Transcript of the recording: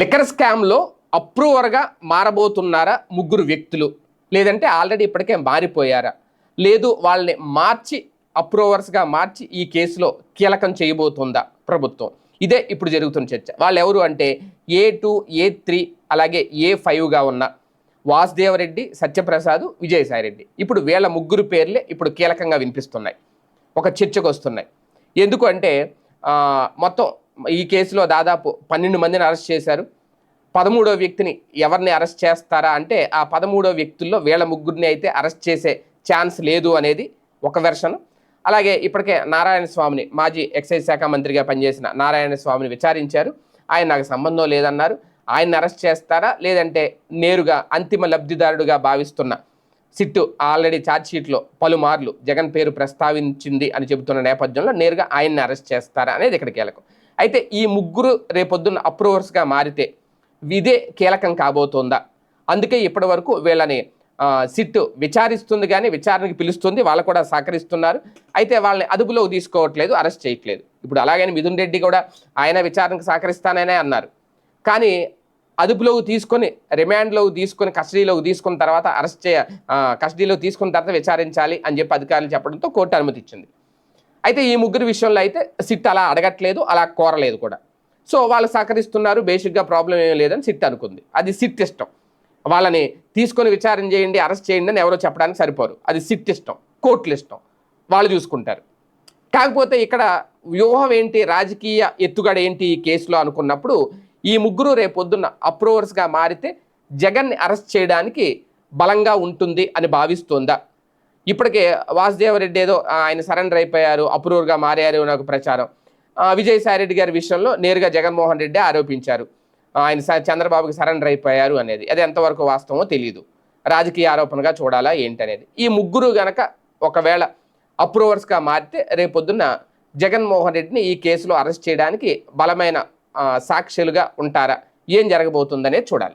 Liquor స్కామ్లో అప్రూవర్గా మారబోతున్నారా ముగ్గురు వ్యక్తులు? లేదంటే ఆల్రెడీ ఇప్పటికే మారిపోయారా? లేదు వాళ్ళని మార్చి అప్రూవర్స్గా మార్చి ఈ కేసులో కీలకం చేయబోతుందా ప్రభుత్వం? ఇదే ఇప్పుడు జరుగుతున్న చర్చ. వాళ్ళు ఎవరు అంటే ఏ టూ ఏ త్రీ అలాగే ఏ ఫైవ్గా ఉన్న వాసుదేవరెడ్డి సత్యప్రసాద్ విజయసాయిరెడ్డి. ఇప్పుడు వీళ్ళ ముగ్గురు పేర్లే ఇప్పుడు కీలకంగా వినిపిస్తున్నాయి. ఒక చర్చకు వస్తున్నాయి. ఎందుకు అంటే మొత్తం ఈ కేసులో దాదాపు పన్నెండు మందిని అరెస్ట్ చేశారు. పదమూడో వ్యక్తిని ఎవరిని అరెస్ట్ చేస్తారా అంటే ఆ పదమూడో వ్యక్తుల్లో వీళ్ళ ముగ్గురిని అయితే అరెస్ట్ చేసే ఛాన్స్ లేదు అనేది ఒక వెర్షన్. అలాగే ఇప్పటికే నారాయణ స్వామిని మాజీ ఎక్సైజ్ శాఖ మంత్రిగా పనిచేసిన నారాయణ స్వామిని విచారించారు. ఆయన నాకు సంబంధం లేదన్నారు. ఆయన్ని అరెస్ట్ చేస్తారా? లేదంటే నేరుగా అంతిమ లబ్ధిదారుడుగా భావిస్తున్న సిట్టు ఆల్రెడీ ఛార్జ్షీట్లో పలుమార్లు జగన్ పేరు ప్రస్తావించింది అని చెబుతున్న నేపథ్యంలో నేరుగా ఆయన్ని అరెస్ట్ చేస్తారా అనేది ఇక్కడ కీలకం. అయితే ఈ ముగ్గురు రేపొద్దున్న అప్రూవర్స్గా మారితే ఇదే కీలకం కాబోతోందా? అందుకే ఇప్పటి వరకు వీళ్ళని సిట్ విచారిస్తుంది కానీ విచారణకి పిలుస్తుంది వాళ్ళు కూడా సహకరిస్తున్నారు. అయితే వాళ్ళని అదుపులోకి తీసుకోవట్లేదు అరెస్ట్ చేయట్లేదు. ఇప్పుడు అలాగని మిథున్ రెడ్డి కూడా ఆయన విచారణకు సహకరిస్తాననే అన్నారు. కానీ అదుపులోకి తీసుకొని రిమాండ్లోకి తీసుకొని కస్టడీలోకి తీసుకున్న తర్వాత అరెస్ట్ చేయ కస్టడీలో తీసుకున్న తర్వాత విచారించాలి అని చెప్పి అధికారులు చెప్పడంతో కోర్టు అనుమతి ఇచ్చింది. అయితే ఈ ముగ్గురు విషయంలో అయితే సిట్ అలా అడగట్లేదు అలా కోరలేదు కూడా. సో వాళ్ళు సహకరిస్తున్నారు బేసిక్గా ప్రాబ్లం ఏమీ లేదని సిట్ అనుకుంది. అది సిట్ ఇష్టం. వాళ్ళని తీసుకొని విచారణ చేయండి అరెస్ట్ చేయండి అని ఎవరో చెప్పడానికి సరిపోరు. అది సిట్ ఇష్టం కోర్టులు ఇష్టం. వాళ్ళు చూసుకుంటారు. కాకపోతే ఇక్కడ వ్యూహం ఏంటి రాజకీయ ఎత్తుగడ ఏంటి ఈ కేసులో అనుకున్నప్పుడు ఈ ముగ్గురు రేపొద్దున్న అప్రూవర్స్గా మారితే జగన్ని అరెస్ట్ చేయడానికి బలంగా ఉంటుంది అని భావిస్తోందా? ఇప్పటికే వాసుదేవరెడ్డి ఏదో ఆయన సరెండర్ అయిపోయారు అప్రూవర్గా మారారు నాకు ఒక ప్రచారం విజయసాయిరెడ్డి రెడ్డి గారి విషయంలో నేరుగా జగన్మోహన్ రెడ్డి ఆరోపించారు. ఆయన స- చంద్రబాబుకి సరెండర్ అయిపోయారు అనేది. అది ఎంతవరకు వాస్తవమో తెలియదు రాజకీయ ఆరోపణగా చూడాలా ఏంటనేది. ఈ ముగ్గురు గనక ఒకవేళ అప్రూవర్స్గా మారితే రేపొద్దున్న జగన్మోహన్ రెడ్డిని ఈ కేసులో అరెస్ట్ చేయడానికి బలమైన సాక్షులుగా ఉంటారా? ఏం జరగబోతుందనేది చూడాలి.